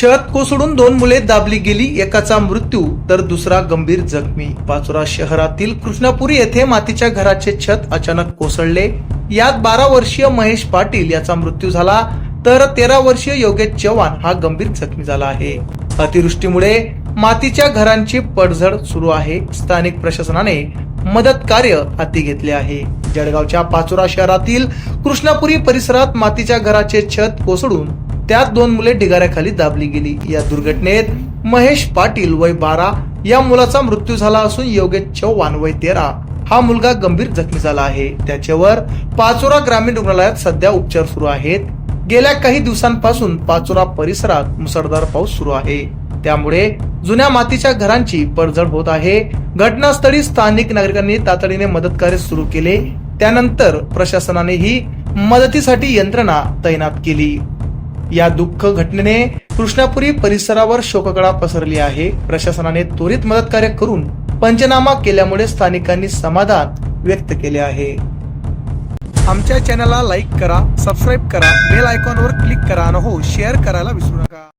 छत कोसळून दोन मुले दाबली गेली एकाचा मृत्यू तर दुसरा गंभीर जखमी. पाचोरा शहरातील कृष्णापुरी येथे मातीच्या घराचे छत अचानक कोसळले. यात बारा वर्षीय महेश पाटील याचा मृत्यू झाला तर तेरा वर्षीय योगेश चव्हाण हा गंभीर जखमी झाला आहे. अतिवृष्टीमुळे मातीच्या घरांची पडझड सुरू आहे. स्थानिक प्रशासनाने मदत कार्य हाती घेतले आहे. जळगावच्या पाचोरा शहरातील कृष्णापुरी परिसरात मातीच्या घराचे छत कोसळून त्यात दोन मुले ढिगाऱ्याखाली दाबली गेली. या दुर्घटनेत महेश पाटील वय बारा या मुलाचा मृत्यू झाला असून योगेश चव्हाण वय तेरा. हा मुलगा गंभीर जखमी झाला आहे. त्याच्यावर पाचोरा ग्रामीण रुग्णालयात सध्या उपचार सुरू आहेत. गेल्या काही दिवसांपासून पाचोरा परिसरात मुसळधार पाऊस सुरू आहे. त्यामुळे जुन्या मातीच्या घरांची पडझड होत आहे. घटनास्थळी स्थानिक नागरिकांनी तातडीने मदत कार्य सुरू केले. त्यानंतर प्रशासनानेही मदतीसाठी यंत्रणा तैनात केली. या दुःख घटनेने कृष्णापुरी परिसरावर शोककळा पसरली आहे. प्रशासनाने त्वरित मदत कार्य करून पंचनामा केल्यामुळे स्थानिकांनी समाधान व्यक्त केले आहे. आमच्या चॅनलला लाईक करा सबस्क्राईब करा बेल आयकॉनवर क्लिक करा आणि हो शेअर करायला विसरू नका.